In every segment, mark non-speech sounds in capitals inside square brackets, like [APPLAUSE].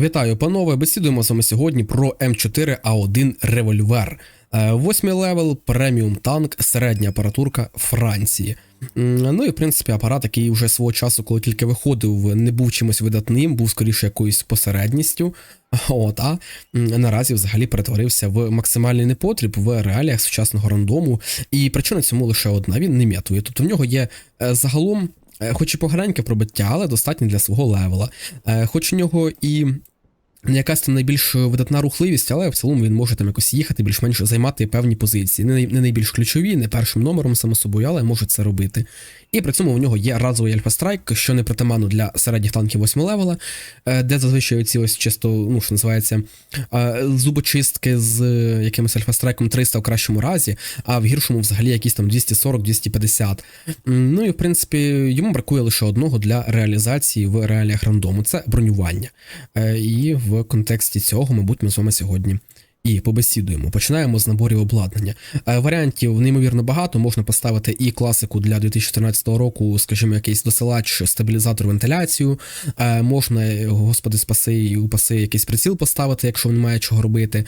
Вітаю, панове! Бесідуємо з вами сьогодні про М4А1 револьвер. Е, Восьмий левел, преміум танк, середня апаратурка Франції. Ну і в принципі апарат, який вже свого часу, коли тільки виходив, не був чимось видатним, був скоріше якоюсь посередністю. [LAUGHS] От, а наразі взагалі перетворився в максимальний непотріб в реаліях сучасного рандому. І причина цьому лише одна: він не м'ятує. Тобто в нього є е, загалом. Е, Хоч і поганеньке пробиття, але достатньо для свого левела. Е, Хоч у нього і якась там найбільш видатна рухливість, але в цілому він може там якось їхати, більш-менш займати певні позиції. Не, не найбільш ключові, не першим номером, само собою, але може це робити. І при цьому у нього є разовий альфа-страйк, що не притаманно для середніх танків 8 левела, е, де зазвичай ці ось чисто, ну що називається, е, зубочистки з е, якимось альфа-страйком 300 в кращому разі, а в гіршому взагалі якісь там 240-250. Ну і в принципі йому бракує лише одного для реалізації в реаліях рандому це бронювання. І в контексті цього, мабуть, ми з вами сьогодні і побесідуємо. Починаємо з наборів обладнання. Е, Варіантів неймовірно багато. Можна поставити і класику для 2014 року, скажімо, якийсь досилач, стабілізатор, вентиляцію. Е, Можна, господи, спаси і упаси якийсь приціл поставити, якщо немає чого робити.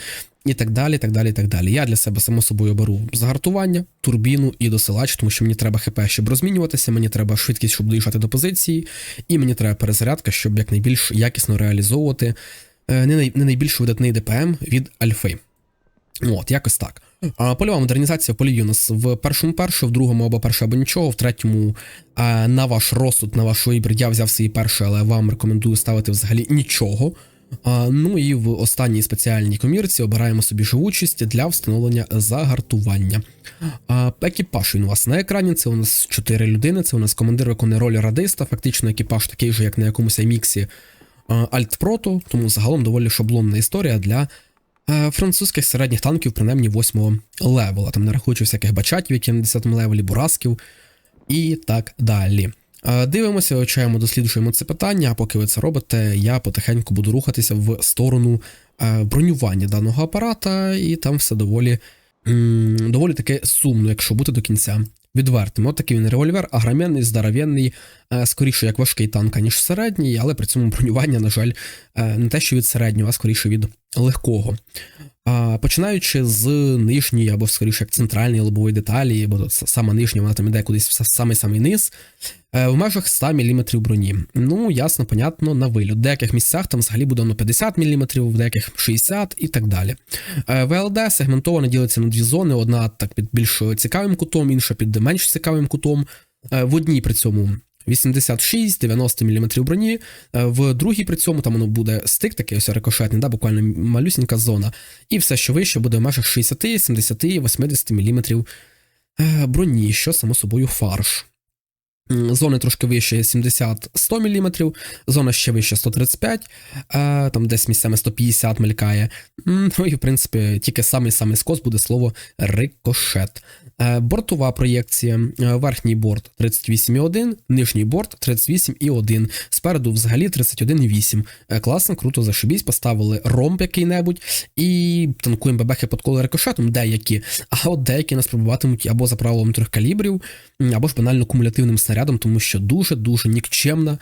І так далі, так далі, так далі. Я для себе само собою беру загартування, турбіну і досилач, тому що мені треба ХП, щоб розмінюватися, мені треба швидкість, щоб доїжджати до позиції, і мені треба перезарядка, щоб якнайбільш якісно реалізовувати е, не, най, не найбільш видатний ДПМ від Альфи. От, якось так. А, польова модернізація полів нас в першому перше, в другому або перше, або нічого, в третьому а, на ваш розсуд, на ваш вибір, я взяв свій перший, але вам рекомендую ставити взагалі нічого. А, ну і в останній спеціальній комірці обираємо собі живучість для встановлення загартування. А, екіпаж він у вас на екрані. Це у нас 4 людини. Це у нас командир виконує роль радиста. Фактично, екіпаж такий же, як на якомусь айміксі Альтпроту, тому загалом доволі шаблонна історія для е, французьких середніх танків, принаймні 8 левела. Там не рахуючи всяких бачатів, які на 10-му левелі, бурасків і так далі. Е, Дивимося, вивчаємо, досліджуємо це питання. А поки ви це робите, я потихеньку буду рухатися в сторону е, бронювання даного апарата, і там все доволі, доволі таки сумно, якщо бути до кінця відвертим. От такий він револьвер, агром'яний, здоров'яний, е, скоріше як важкий танк, ніж середній, але при цьому бронювання, на жаль, е, не те, що від середнього, а скоріше від легкого. Починаючи з нижньої або скоріше як центральної лобової деталі, бо сама нижня, вона там іде кудись в самий-самий низ, е, в межах 100 мм броні. Ну, ясно, понятно, на виліт. В деяких місцях там взагалі буде воно 50 мм, в деяких 60 і так далі. Е, ВЛД сегментовано ділиться на дві зони: одна так під більш цікавим кутом, інша під менш цікавим кутом. Е, В одній при цьому 86-90 мм броні, е, в другій при цьому там воно буде стик, такий ось рикошетний, да, буквально малюсінька зона. І все, що вище, буде в межах 60, 70, 80 мм броні, що само собою фарш. Зони трошки вище 70-100 мм, зона ще вище 135, е, там десь місцями 150 мелькає. Ну і в принципі тільки самий-самий скос буде слово рикошет. Е, Бортова проєкція, е, верхній борт 38,1, нижній борт 38,1, спереду взагалі 31,8. Е, Класно, круто, зашибісь, поставили ромб який-небудь і танкуємо бебехи під коло рикошетом, деякі, а от деякі нас пробуватимуть або за правилом трьох калібрів, або ж банально кумулятивним снарядом, тому що дуже-дуже нікчемна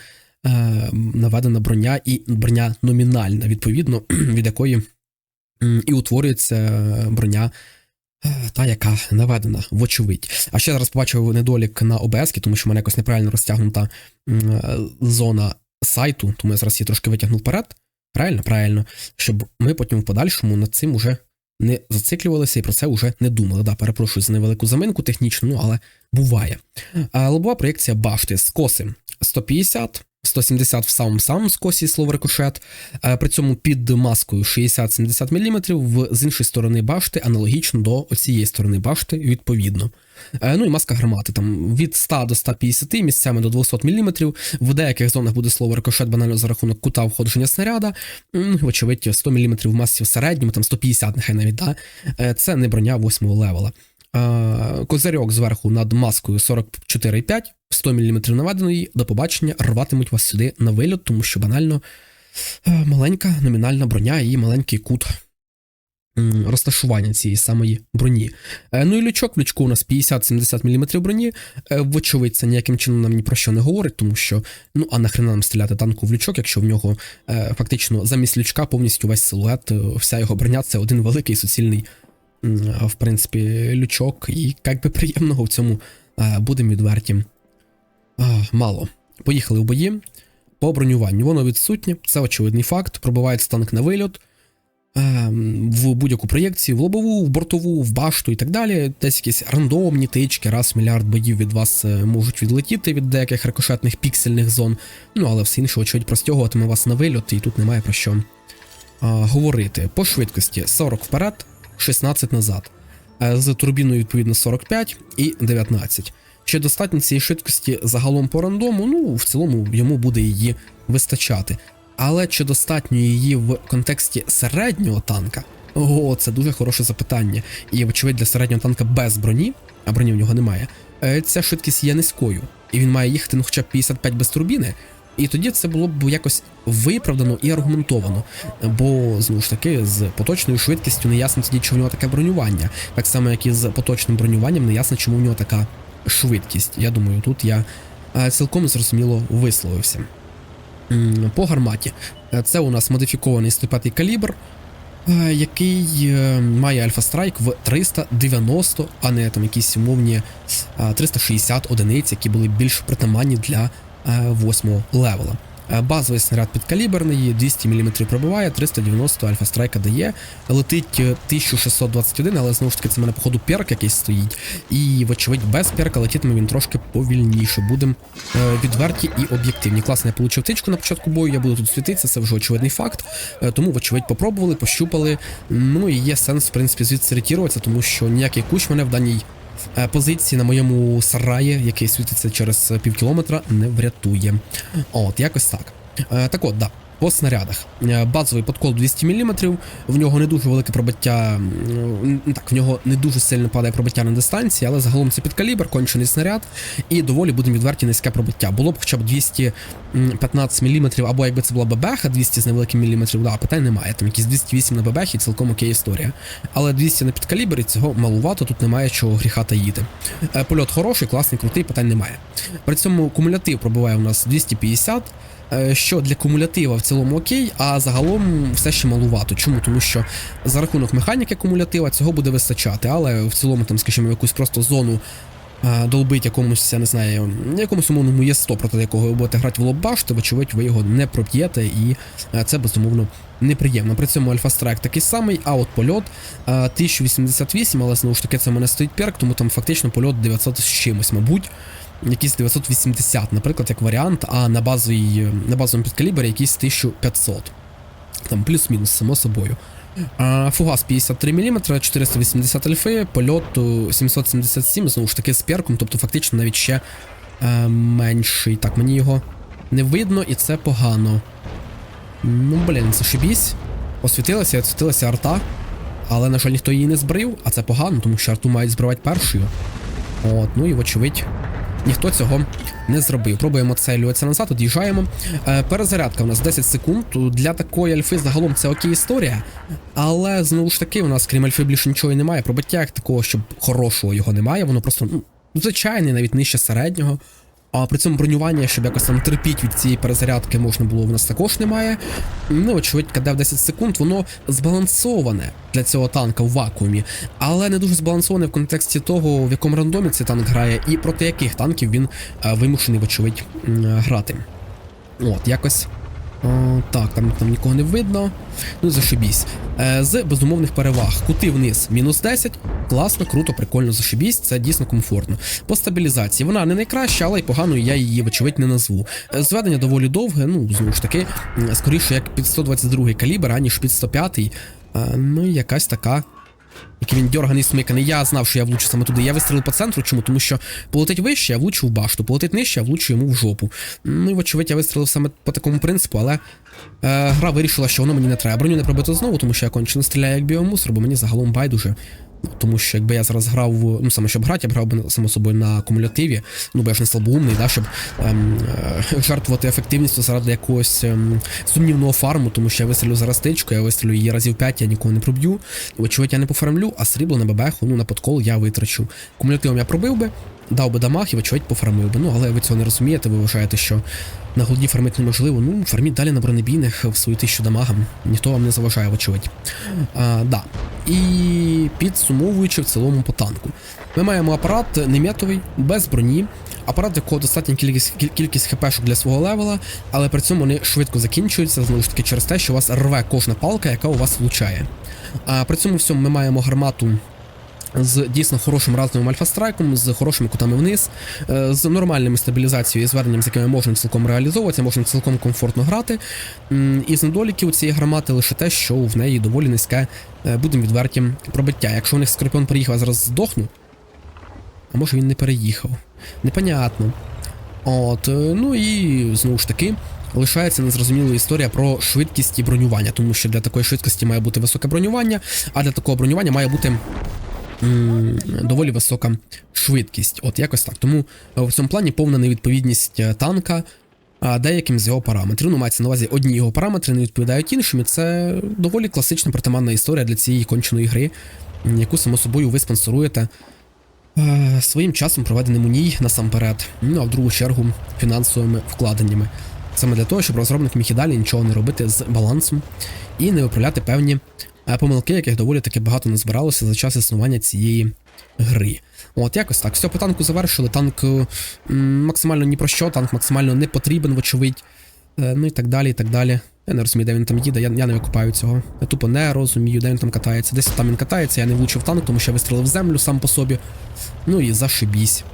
наведена броня і броня номінальна, відповідно, [CLEARS THROAT] від якої і утворюється броня. Е, Та, яка наведена, вочевидь. А ще зараз побачив недолік на ОБС, тому що в мене якось неправильно розтягнута е, зона сайту, тому я зараз її трошки витягнув вперед. Правильно, правильно, щоб ми потім в подальшому над цим уже не зациклювалися і про це вже не думали. Да, перепрошую за невелику заминку технічну, ну, але буває. Лобова проєкція башти скоси 150, 170 в самому самому скосі слово рикошет, при цьому під маскою 60-70 мм, з іншої сторони башти аналогічно до оцієї сторони башти, відповідно. Е, Ну і маска гармати там від 100 до 150, місцями до 200 мм. В деяких зонах буде слово рикошет банально за рахунок кута входження снаряда. М, Вочевидь, 100 мм в масі в середньому, там 150, нехай навіть, да? Е, це не броня 8 левела. Е, Козирьок зверху над маскою 44,5, 100 мм наведеної, до побачення, рватимуть вас сюди на вильот, тому що банально е, маленька номінальна броня і маленький кут розташування цієї самої броні. Е, Ну і лючок, в лючку у нас 50-70 мм броні. Вочевидь, це ніяким чином нам ні про що не говорить, тому що ну а нахрена нам стріляти танку в лючок, якщо в нього фактично замість лючка повністю весь силует, вся його броня це один великий суцільний, в принципі, лючок, і як би приємного в цьому е, будемо відверті. Мало. Поїхали в бої. По бронюванню воно відсутнє, це очевидний факт. Пробивається танк на вильот ем, в будь-яку проєкцію, в лобову, в бортову, в башту і так далі. Десь якісь рандомні тички, раз в мільярд боїв від вас е, можуть відлетіти від деяких рикошетних піксельних зон. Ну але все інше, очевидь, простягуватиме вас на вильот, і тут немає про що говорити. По швидкості 40 вперед, 16 назад. Е, З турбіною, відповідно, 45 і 19. Чи достатньо цієї швидкості загалом по рандому? Ну, в цілому йому буде її вистачати. Але чи достатньо її в контексті середнього танка? О, це дуже хороше запитання. І, вочевидь, для середнього танка без броні, а броні в нього немає, е, ця швидкість є низькою. І він має їхати ну, хоча б 55 без турбіни. І тоді це було б якось виправдано і аргументовано. Бо знову ж таки, з поточною швидкістю не ясно тоді, чи в нього таке бронювання. Так само, як і з поточним бронюванням, не ясно, чому в нього така швидкість. Я думаю, тут я е, цілком зрозуміло висловився. По гарматі. Е, Це у нас модифікований 105 калібр, е, який має Альфа Страйк в 390, а не там якісь умовні е, 360 одиниць, які були більш притаманні для 8 левела. Е, Базовий снаряд підкаліберний, 200 мм пробиває, 390 альфа страйка дає. Летить е, 1621, але знову ж таки це в мене, походу, перк якийсь стоїть. І, вочевидь, без перка летітиме він трошки повільніше. Будемо е, відверті і об'єктивні. Класно, я получив тичку на початку бою, я буду тут світитися, це вже очевидний факт. Е, тому, вочевидь, попробували, пощупали. Ну і є сенс, в принципі, звідси ретіруватися, тому що ніякий кущ мене в даній е, позиції на моєму сараї, який світиться через е, пів кілометра, не врятує. От, якось так. Е, так от, да. По снарядах. Е, Базовий подкол 200 мм, в нього не дуже велике пробиття. Так, в нього не дуже сильно падає пробиття на дистанції, але загалом це підкалібр, кончений снаряд, і доволі будемо відверті низьке пробиття. Було б хоча б 215 мм, або якби це була бабеха, 200 з невеликим міліметрів, да, питань немає. Там якісь 208 на бабехі, цілком окей історія. Але 200 на підкалібрі цього малувато, тут немає чого гріха таїти. Е, Польот хороший, класний, крутий, питань немає. При цьому кумулятив пробиває у нас 250. Е, Що для кумулятива в цілому окей, а загалом все ще малувато. Чому? Тому що за рахунок механіки кумулятива цього буде вистачати, але в цілому, там, скажімо, якусь просто зону е, долбить якомусь, я не знаю, якомусь умовному є 100, проти якого ви будете грати в лоббаш, то вочевидь ви його не проб'єте, і е, це безумовно неприємно. При цьому Альфа Страйк такий самий, а от польот е, 1088, але знову ж таки це в мене стоїть перк, тому там фактично польот 900 з чимось, мабуть. Якийсь 980, наприклад, як варіант, а на базовій, на базовому підкалібрі якийсь 1500. Там плюс-мінус, само собою. А, Фугас 53 мм, 480 альфи, польот е, 777, знову ж таки з перком, тобто фактично навіть ще е, менший. Так, мені його не видно і це погано. Ну, блін, зашибісь. Освітилася, освітилася арта, але, на жаль, ніхто її не збрив, а це погано, тому що арту мають збривати першою. От, ну і вочевидь, ніхто цього не зробив. Пробуємо целюватися назад, од'їжджаємо. Е, перезарядка у нас 10 секунд. Для такої альфи загалом це окей історія. Але знову ж таки, у нас крім альфи більше нічого і немає. Пробиття як такого, щоб хорошого його немає. Воно просто ну, звичайне, навіть нижче середнього. А при цьому бронювання, щоб якось там терпіть від цієї перезарядки можна було, в нас також немає. Ну, очевидь, КД в 10 секунд, воно збалансоване для цього танка в вакуумі, але не дуже збалансоване в контексті того, в якому рандомі цей танк грає, і проти яких танків він е, вимушений, вочевидь, грати. От, якось. О, так, там, там нікого не видно. Ну, зашибісь. Е, з безумовних переваг. Кути вниз мінус 10. Класно, круто, прикольно зашибісь, це дійсно комфортно. По стабілізації вона не найкраща, але й поганою я її, вочевидь, не назву. Е, Зведення доволі довге, ну, знову ж таки, скоріше, як під 122 калібр, аніж під 105. Е, ну, якась така який він дьорганий смиканий. Я знав, що я влучу саме туди. Я вистрілив по центру. Чому? Тому що полетить вище, я влучу в башту, полетить нижче, я влучу йому в жопу. Ну і вочевидь, я вистрілив саме по такому принципу, але е, гра вирішила, що воно мені не треба. Броню не пробито знову, тому що я кончено стріляю як біомусор, бо мені загалом байдуже. Тому що якби я зараз грав, ну саме щоб грати, я б грав би само собою на кумулятиві, ну бо я ж не слабоумний, да, щоб ем, е, [LAUGHS] жертвувати ефективністю заради якогось ем, сумнівного фарму, тому що я вистрілю зараз тичку, я вистрілю її разів 5, я нікого не проб'ю. Вочевидь, я не пофармлю, а срібло на бебеху, ну на подкол я витрачу. Кумулятивом я пробив би, дав би дамаг і, вочевидь, пофармив би. Ну, але ви цього не розумієте, ви вважаєте, що на голді фармити неможливо. Ну, фарміть далі на бронебійних в свою тисячу дамага. Ніхто вам не заважає, вочевидь. А, да. І підсумовуючи в цілому по танку. Ми маємо апарат неметовий, без броні. Апарат, якого достатня кількість, кіль- кількість хпшок для свого левела, але при цьому вони швидко закінчуються, знову ж таки, через те, що у вас рве кожна палка, яка у вас влучає. А при цьому всьому ми маємо гармату з дійсно хорошим разовим альфа-страйком, з хорошими кутами вниз, е, з нормальними стабілізацією і зверненням, з якими можна цілком реалізовуватися, можна цілком комфортно грати. І з недоліків цієї гармати лише те, що в неї доволі низьке, е, будемо відверті, пробиття. Якщо у них скорпіон приїхав, я зараз здохну. А може він не переїхав. Непонятно. От, е, ну і знову ж таки. Лишається незрозуміла історія про швидкість і бронювання, тому що для такої швидкості має бути високе бронювання, а для такого бронювання має бути доволі висока швидкість. От якось так. Тому е, в цьому плані повна невідповідність е, танка деяким з його параметрів. Ну, мається на увазі одні його параметри не відповідають іншим. І це доволі класична притаманна історія для цієї конченої гри, яку само собою ви спонсоруєте. е, Своїм часом проведеним у ній насамперед, ну а в другу чергу фінансовими вкладеннями. Саме для того, щоб розробник міг і далі нічого не робити з балансом і не виправляти певні помилки, яких доволі таки багато назбиралося за час існування цієї гри. От якось так. Все по танку завершили. Танк е, максимально ні про що, танк максимально не потрібен, вочевидь. Е, Ну і так далі, і так далі. Я не розумію, де він там їде, я, я не викупаю цього. Я тупо не розумію, де він там катається. Десь там він катається, я не влучив танк, тому що я вистрілив землю сам по собі. Ну і зашибісь.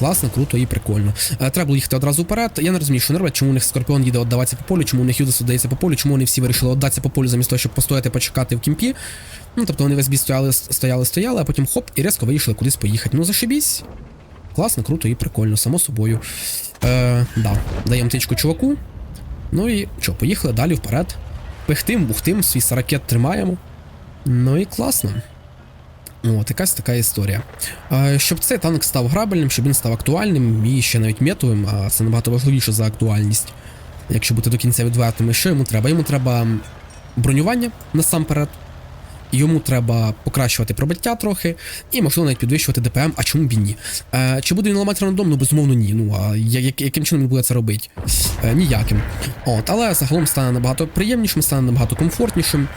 Класно, круто і прикольно. Е, треба було їхати одразу вперед. Я не розумію, що не робить, чому у них Скорпіон їде віддаватися по полю, чому у них Юдас віддається по полю, чому вони всі вирішили віддатися по полю замість того, щоб постояти, почекати в кімпі. Ну, тобто вони весь бій стояли, стояли, стояли, а потім хоп, і різко вирішили кудись поїхати. Ну, зашибісь. Класно, круто і прикольно, само собою. Е, да, даємо тичку чуваку. Ну і що, поїхали далі вперед. Пихтим, бухтим, свій саракет тримаємо. Ну і класно. От, якась така історія. Щоб цей танк став грабельним, щоб він став актуальним і ще навіть метовим, а це набагато важливіше за актуальність. Якщо бути до кінця відвертими, що йому треба? Йому треба бронювання насамперед. Йому треба покращувати пробиття трохи, і можливо навіть підвищувати ДПМ, а чому б і ні? Е, чи буде він ламати рандом? Ну безумовно ні. Ну а яким чином він буде це робити? Е, ніяким. От, але загалом стане набагато приємнішим, стане набагато комфортнішим.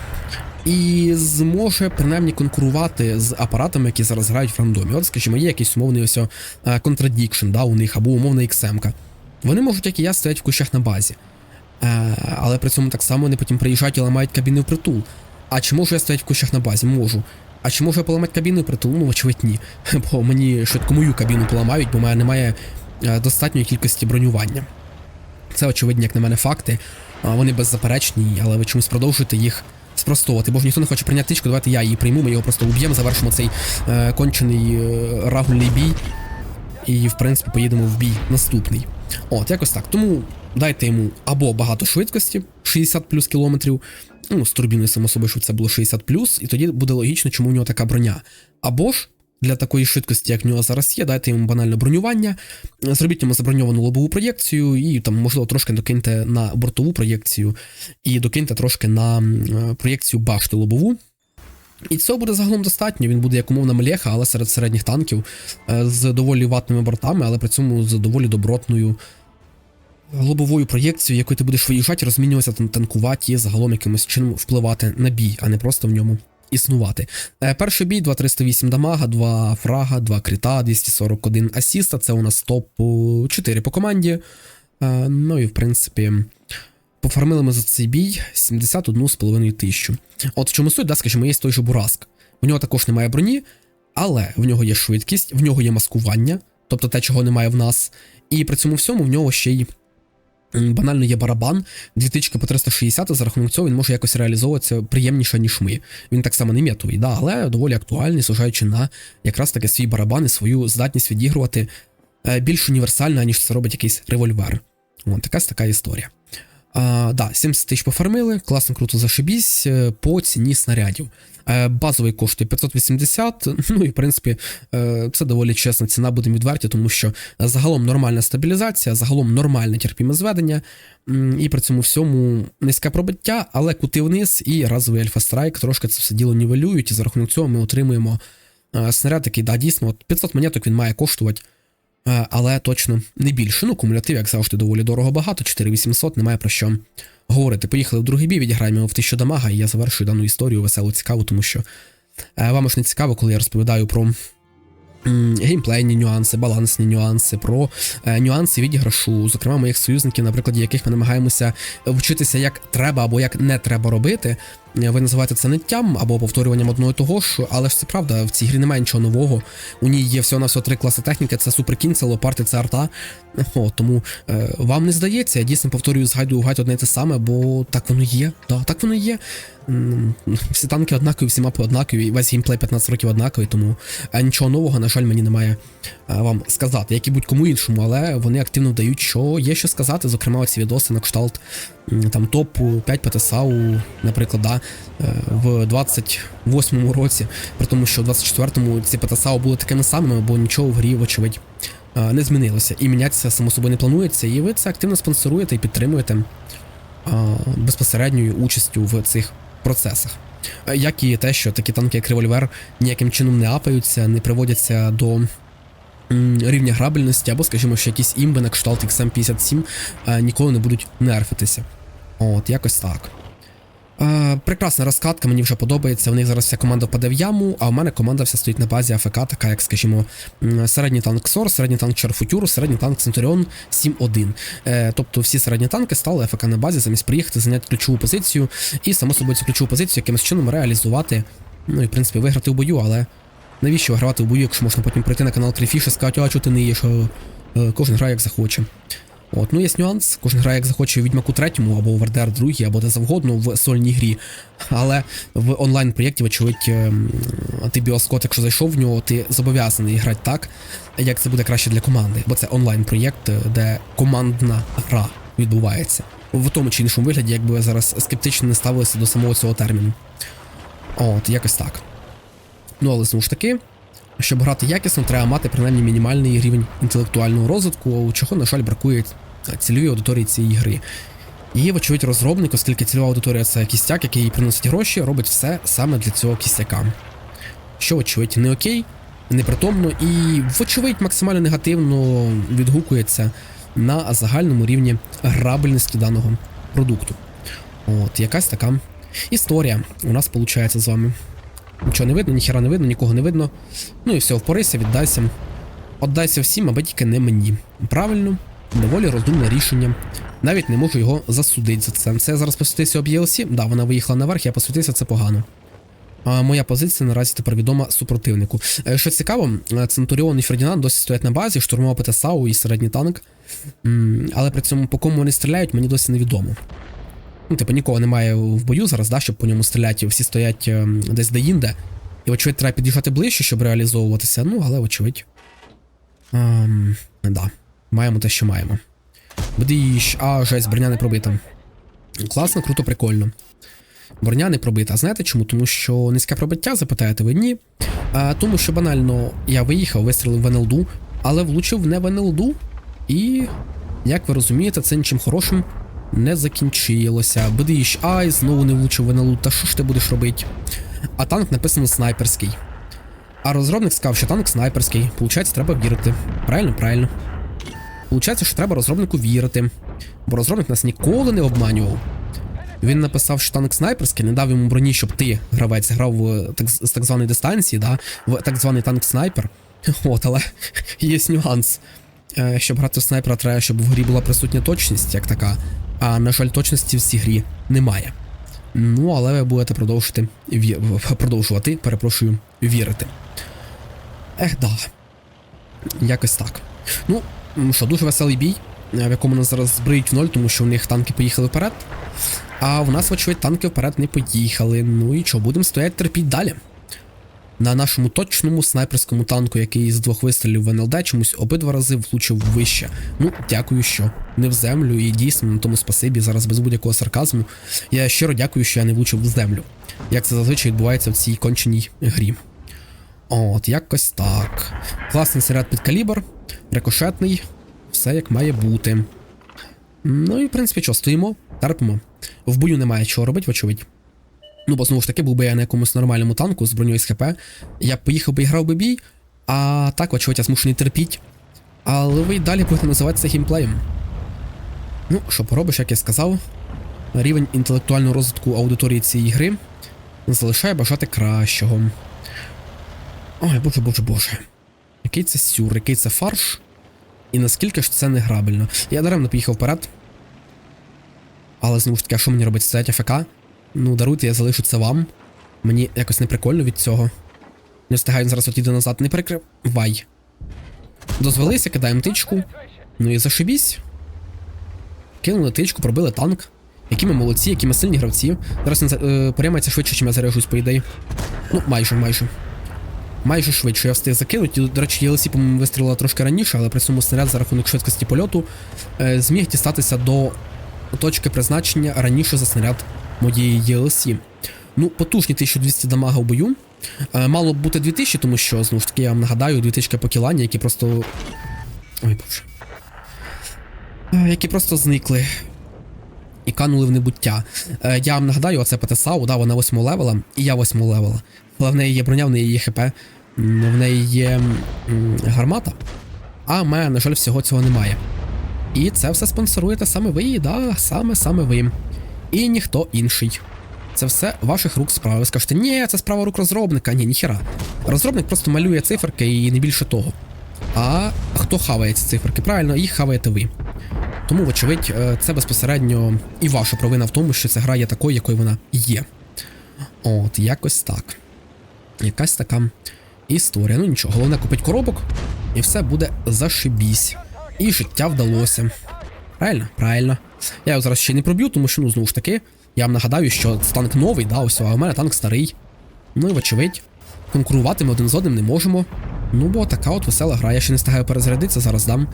І зможе принаймні конкурувати з апаратами, які зараз грають в рандомі. От, скажімо, є якийсь умовний ось о, е, да, у них або умовна XM. Вони можуть, як і я, стоять в кущах на базі. Е, але при цьому так само вони потім приїжджають і ламають кабіни в притул. А чи можу я стояти в кущах на базі? Можу. А чи можу я поламати кабіну в притул? Ну, вочевидь, ні. [LAUGHS] Бо мені швидко мою кабіну поламають, бо мене немає е, достатньої кількості бронювання. Це, очевидні, як на мене, факти. Вони беззаперечні, але ви чомусь продовжуєте їх спростовувати. Бо ж ніхто не хоче прийняти тичку, давайте я її прийму, ми його просто уб'ємо, завершимо цей е, кончений е, рагульний бій. І, в принципі, поїдемо в бій наступний. От, якось так. Тому дайте йому або багато швидкості, 60 плюс кілометрів. Ну, з турбіною, само собою, щоб це було 60 плюс, і тоді буде логічно, чому в нього така броня. Або ж для такої швидкості, як в нього зараз є, дайте йому банальне бронювання, зробіть йому заброньовану лобову проєкцію, і там, можливо, трошки докиньте на бортову проєкцію, і докиньте трошки на проєкцію башти лобову. І цього буде загалом достатньо. Він буде як умовна мелеха, але серед середніх танків е, з доволі ватними бортами, але при цьому з доволі добротною лобовою проєкцією, якою ти будеш виїжджати, розмінюватися, танкувати і загалом якимось чином впливати на бій, а не просто в ньому існувати. Е, Перший бій 2308 дамага, 2 фрага, 2 крита, 241 асіста. Це у нас топ 4 по команді. Е, Ну і в принципі. Пофармили ми за цей бій 71,5 тисячу. От в чому суть, да, скажімо, є той же Бураск. У нього також немає броні, але в нього є швидкість, в нього є маскування, тобто те, чого немає в нас. І при цьому всьому в нього ще й банально є барабан, дві тички по 360, і за рахунок цього він може якось реалізовуватися приємніше, ніж ми. Він так само не метовий, да, але доволі актуальний, зважаючи на якраз таки свій барабан і свою здатність відігрувати е, більш універсально, ніж це робить якийсь револьвер. От, така така історія. А, да, 70 тисяч пофармили, класно, круто зашибісь е, по ціні снарядів. Базовий коштує 580, ну і в принципі е, це доволі чесна ціна, будемо відверті, тому що загалом нормальна стабілізація, загалом нормальне терпіме зведення, і при цьому всьому низьке пробиття, але кути вниз і разовий альфа-страйк трошки це все діло нівелюють, і за рахунок цього ми отримуємо е, снаряд, який, да, дійсно, от 500 монеток він має коштувати. Е, але точно не більше. Ну, кумулятив, як завжди, доволі дорого багато, 4800, немає про що говорити. Поїхали в другий бій, відіграємо в 1000 дамага, і я завершую дану історію весело цікаву, тому що е, вам ж не цікаво, коли я розповідаю про геймплейні нюанси, балансні нюанси, про е, нюанси відіграшу, зокрема моїх союзників, на прикладі яких ми намагаємося вчитися, як треба або як не треба робити. Ви називаєте це ниттям або повторюванням одного і того ж, але ж це правда, в цій грі немає нічого нового. У ній є всього на всього три класи техніки: це суперкін, це лопарт і це арта. О, тому е, вам не здається, я дійсно повторюю з гайду гайд одне і те саме, бо так воно є. Да, так воно є. Всі танки однакові, всі мапи однакові, весь геймплей 15 років однаковий, тому е, нічого нового, на жаль, мені немає е, вам сказати, як і будь-кому іншому, але вони активно вдають, що є що сказати, зокрема, оці відоси на кшталт там топу 5 ПТСАУ, наприклад, да, е, в 28-му році, при тому, що в 24-му ці ПТСАУ були такими самими, бо нічого в грі, вочевидь, е, не змінилося. І мінятися само собою не планується, і ви це активно спонсоруєте і підтримуєте е, безпосередньою участю в цих процесах. Як і те, що такі танки, як револьвер, ніяким чином не апаються, не приводяться до рівня грабельності, або, скажімо, що якісь імби на кшталт XM57 е, ніколи не будуть нерфитися. От, якось так. Е, прекрасна розкатка, мені вже подобається. В них зараз вся команда впаде в яму, а в мене команда вся стоїть на базі АФК, така як, скажімо, середній танк СОР, середній танк Чарфутюру, середній танк Центуріон 7-1. Е, тобто всі середні танки стали АФК на базі, замість приїхати, зайняти ключову позицію і, само собою, цю ключову позицію якимось чином реалізувати. Ну і в принципі виграти в бою, але навіщо гравати в бою, якщо можна потім прийти на канал Кріфіш і сказати, а чого ти не їш? Е, е, Кожен грає як захоче. От, ну є нюанс, кожен грає як захоче у Відьмаку третьому, або в РДР другій, або де завгодно в сольній грі. Але в онлайн-проєкті, вочевидь, ем, ти біоскот, якщо зайшов в нього, ти зобов'язаний грати так, як це буде краще для команди. Бо це онлайн-проєкт, е, де командна гра відбувається. В тому чи іншому вигляді, якби зараз скептично не ставилися до самого цього терміну. От, якось так. Ну, але знову ж таки, щоб грати якісно, треба мати принаймні мінімальний рівень інтелектуального розвитку, чого, на жаль, бракує цільовій аудиторії цієї гри. І, вочевидь, розробник, оскільки цільова аудиторія це кістяк, який приносить гроші, робить все саме для цього кістяка. Що, вочевидь, не окей, непритомно і, вочевидь, максимально негативно відгукується на загальному рівні грабельності даного продукту. От, якась така історія у нас виходить з вами. Нічого не видно, ніхера не видно, нікого не видно. Ну і все, впорися, віддайся. Отдайся всім, аби тільки не мені. Правильно, доволі розумне рішення. Навіть не можу його засудити за це. Це я зараз посвятився об ELC. Да, вона виїхала наверх, я посвятився, це погано. А моя позиція наразі тепер відома супротивнику. Е, Що цікаво, е, Центуріон і Фердінанд досі стоять на базі, штурмова ПТСАУ і середній танк. Але при цьому по кому вони стріляють, мені досі невідомо. Ну, типу, нікого немає в бою зараз, да, щоб по ньому стріляти. Всі стоять е, десь де-інде. І, очевидь, треба під'їжджати ближче, щоб реалізовуватися. Ну, але, очевидь. Ем, да. Маємо те, що маємо. Бдіж, а, жесть, броня не пробита. Класно, круто, прикольно. Броня не пробита. Знаєте чому? Тому що низьке пробиття, запитаєте ви ні. А, тому що банально я виїхав, вистрілив в НЛДу, але влучив не в НЛДу. І, як ви розумієте, це нічим хорошим не закінчилося. Бдіж, ай, знову не влучив в НЛДу. Та що ж ти будеш робити? А танк написано снайперський. А розробник сказав, що танк снайперський. Получається, треба вірити. Правильно, правильно. Получається, що треба розробнику вірити. Бо розробник нас ніколи не обманював. Він написав, що танк снайперський, не дав йому броні, щоб ти, гравець, грав в так, з так званої дистанції, да, в так званий танк снайпер. От, але [LAUGHS] є нюанс. Е, Щоб грати в снайпера, треба, щоб в грі була присутня точність, як така. А на жаль, точності в цій грі немає. Ну, але ви будете продовжувати ві... продовжувати, перепрошую, вірити. Ех, да. Якось так. Ну, що, дуже веселий бій, в якому нас зараз збриють в ноль, тому що у них танки поїхали вперед. А в нас, вочевидь, танки вперед не поїхали. Ну і що, будемо стояти терпіть далі. На нашому точному снайперському танку, який з двох вистрілів в НЛД чомусь обидва рази влучив вище. Ну, дякую, що не в землю, і дійсно на тому спасибі, зараз без будь-якого сарказму. Я щиро дякую, що я не влучив в землю. Як це зазвичай відбувається в цій конченій грі. От, якось так. Класний снаряд під калібр, рикошетний, все як має бути. Ну і в принципі, що, стоїмо, терпимо. В бою немає чого робити, вочевидь. Ну, бо знову ж таки, був би я на якомусь нормальному танку з броньою з ХП, я поїхав би і грав би бій, а так, вочевидь, я змушений терпіть. Але ви й далі будете називатися геймплеєм. Ну, що поробиш, як я сказав, рівень інтелектуального розвитку аудиторії цієї гри залишає бажати кращого. Ой, боже, боже, боже. Який це сюр, який це фарш, і наскільки ж це неграбельно. Я даремно поїхав вперед. Але знову ж таки, а що мені робити? Стоять АФК? Ну, даруйте, я залишу це вам. Мені якось неприкольно від цього. Не встигаю зараз отійти назад, не перекривай. Дозвелися, кидаємо тичку. Ну і зашибісь. Кинули тичку, пробили танк. Які ми молодці, які ми сильні гравці. Зараз він е, переймається швидше, чим я заряжусь, по ідеї. Ну, майже, майже. Майже швидше я встиг закинути. До речі, ЄЛСі, по-моєму, вистрілила трошки раніше, але при цьому снаряд за рахунок швидкості польоту е, зміг дістатися до точки призначення раніше за снаряд моєї ЄЛСі. Ну, потужні 1200 дамага в бою. Е, мало б бути 2000, тому що, знову ж таки, я вам нагадаю, 2000 по кілані, які просто. Ой боже. Е, які просто зникли. І канули в небуття. Е, я вам нагадаю, оце ПТСАУ, да, вона 8 левела, і я 8 левела. Але в неї є броня, в неї є ХП, в неї є гармата. А в мене, на жаль, всього цього немає. І це все спонсоруєте саме ви, да, саме саме ви. І ніхто інший. Це все ваших рук справа. Ви скажете, ні, це справа рук розробника. Ні, ніхера. Розробник просто малює циферки і не більше того. А хто хаває ці циферки? Правильно, їх хаваєте ви. Тому, вочевидь, е, це безпосередньо і ваша провина в тому, що ця гра є такою, якою вона є. От, якось так. Якась така історія. Ну нічого, головне купить коробок, і все буде зашибісь. І життя вдалося. Правильно? Правильно. Я його зараз ще не проб'ю, тому що, ну, знову ж таки, я вам нагадаю, що танк новий, да, ось, а у мене танк старий. Ну і вочевидь, конкурувати ми один з одним не можемо. Ну, бо така от весела гра. Я ще не встигаю перезарядитися, зараз дам.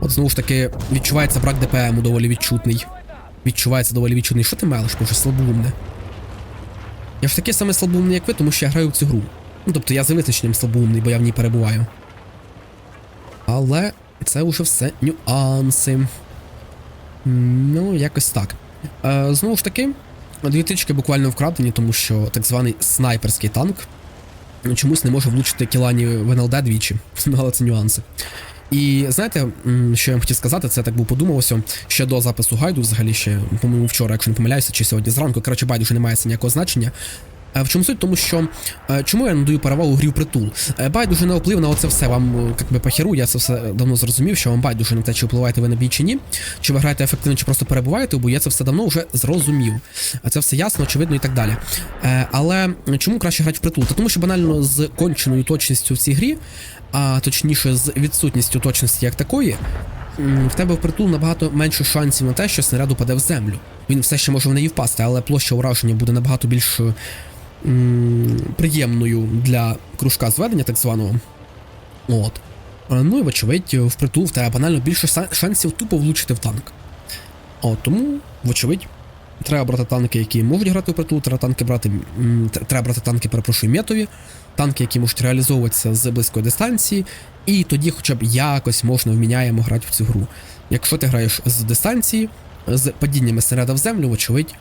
От знову ж таки, відчувається брак ДПМу доволі відчутний. Відчувається доволі відчутний. Що ти мелиш, боже, слабоумне? Я ж такий самий слабоумний, як ви, тому що я граю в цю гру. Ну, тобто я за визначенням слабоумний, бо я в ній перебуваю. Але це вже все нюанси. Ну, якось так. Е, знову ж таки, дві тички буквально вкрадені, тому що так званий снайперський танк чомусь не може влучити кілані в НЛД двічі. [LAUGHS] Але це нюанси. І знаєте, що я вам хотів сказати, це так був подумалося ще до запису гайду, взагалі ще, по-моєму, вчора, якщо не помиляюся, чи сьогодні зранку. Коротше, байдуже немає це ніякого значення. Е, В чому суть? Тому що е, чому я надаю перевагу грі в притул? Е, Байдуже не вплив на оце все. Вам як би похеру, я це все давно зрозумів, що вам байдуже на те, чи впливаєте ви на бій чи ні, чи ви граєте ефективно, чи просто перебуваєте у бою, я це все давно вже зрозумів. Це все ясно, очевидно і так далі. Але чому краще грати в притул? Та тому що банально з конченою точністю в цій грі, а точніше з відсутністю точності як такої. В тебе в притул набагато менше шансів на те, що снаряд упаде в землю. Він все ще може в неї впасти, але площа ураження буде набагато більш приємною для кружка зведення, так званого. От. Е, Ну і вочевидь, впритул в тебе банально більше шансів тупо влучити в танк. От, тому, вочевидь, треба брати танки, які можуть грати впритул, треба танки брати. Треба брати танки, перепрошую, метові, танки, які можуть реалізовуватися з близької дистанції, і тоді хоча б якось можна вміняємо грати в цю гру. Якщо ти граєш з дистанції, з падіннями снаряда в землю, вочевидь,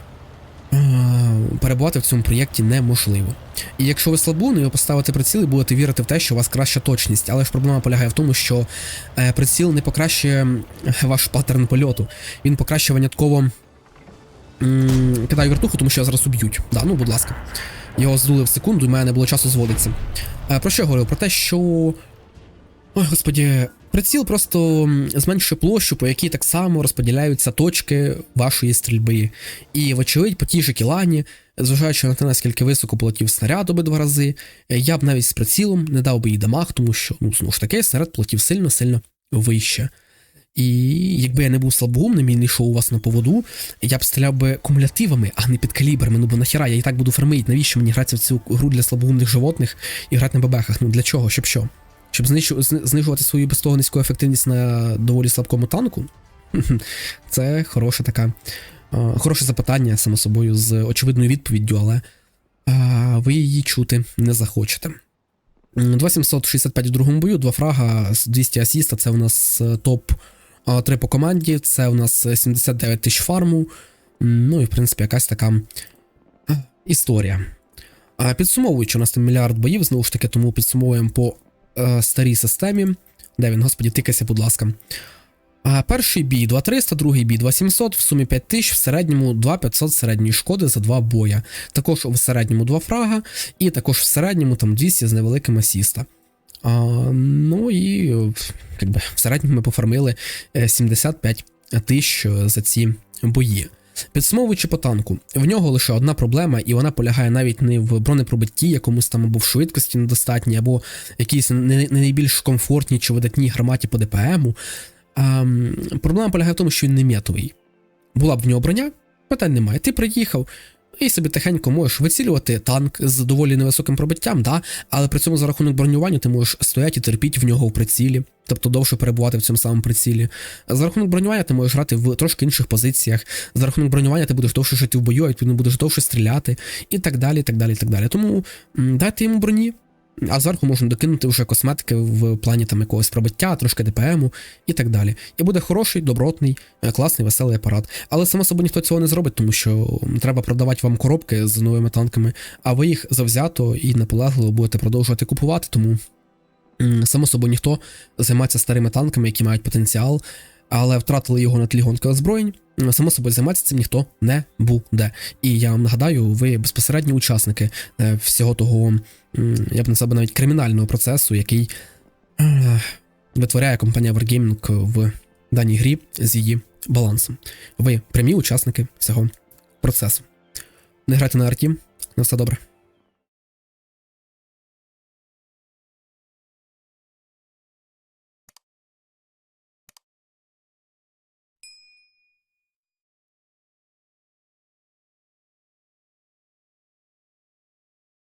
е, перебувати в цьому проєкті неможливо. І якщо ви слабуни, ви поставите приціл і будете вірити в те, що у вас краща точність. Але ж проблема полягає в тому, що е, приціл не покращує ваш паттерн польоту. Він покращує винятково. Кидаю вертуху, тому що його зараз уб'ють. Да, ну, будь ласка. Його здули в секунду, і в мене не було часу зводитися. Е, Про що я говорив? Про те, що. Ой, господі, приціл просто зменшує площу, по якій так само розподіляються точки вашої стрільби. І, вочевидь, по тій же кілані, зважаючи на те, наскільки високо полетів снаряд обидва рази, е, я б навіть з прицілом не дав би їй дамаг, тому що, ну, знову ж таки, снаряд полетів сильно-сильно вище. І якби я не був слабоумним і не йшов у вас на поводу, я б стріляв би кумулятивами, а не під калібрами. Ну бо нахіра, я і так буду фармити. Навіщо мені гратися в цю гру для слабоумних животних і грати на бабехах? Ну для чого? Щоб що? Щоб знижувати свою без того низьку ефективність на доволі слабкому танку? [LAUGHS] Це хороша така. е, Хороше запитання, само собою, з очевидною відповіддю, але а, ви її чути не захочете. М, 2765 у другому бою, два фрага 200 асіста. Це у нас е, топ 3 по команді. Це у нас е, 79 тисяч фарму. Ну і в принципі якась така е, історія. Підсумовуючи, у нас там мільярд боїв, знову ж таки, тому підсумовуємо по е, старій системі. Де він, господі, тикайся, будь ласка. А, перший бій 2300, другий бій 2700, в сумі 5000, в середньому 2500 середньої шкоди за два боя. Також в середньому 2 фрага, і також в середньому там 200 з невеликим асіста. А, ну і якби, в середньому ми пофармили е, 75 тисяч е, за ці бої. Підсумовуючи по танку, в нього лише одна проблема, і вона полягає навіть не в бронепробитті, якомусь там або в швидкості недостатній, або якійсь не, найбільш комфортній чи видатній гарматі по ДПМу. А, проблема полягає в тому, що він не метовий. Була б в нього броня, питань немає. Ти приїхав і собі тихенько можеш вицілювати танк з доволі невисоким пробиттям, да? але при цьому за рахунок бронювання ти можеш стояти і терпіти в нього в прицілі, тобто довше перебувати в цьому самому прицілі. За рахунок бронювання ти можеш грати в трошки інших позиціях. За рахунок бронювання ти будеш довше жити в бою, а відповідно будеш довше стріляти, і так далі. і так далі, і так далі. Тому м, дайте йому броні. А зверху можна докинути вже косметики в плані там якогось пробиття, трошки ДПМу і так далі. І буде хороший, добротний, е, класний, веселий апарат. Але само собою ніхто цього не зробить, тому що треба продавати вам коробки з новими танками, а ви їх завзято і наполегливо будете продовжувати купувати. Тому само собою ніхто займається старими танками, які мають потенціал, але втратили його на тлі гонки озброєнь. Само собою займатися цим ніхто не буде. І я вам нагадаю, ви безпосередні учасники е, всього того, я б назвав би навіть кримінального процесу, який е, витворяє компанія Wargaming в даній грі з її балансом. Ви прямі учасники цього процесу. Не грайте на арті, на все добре.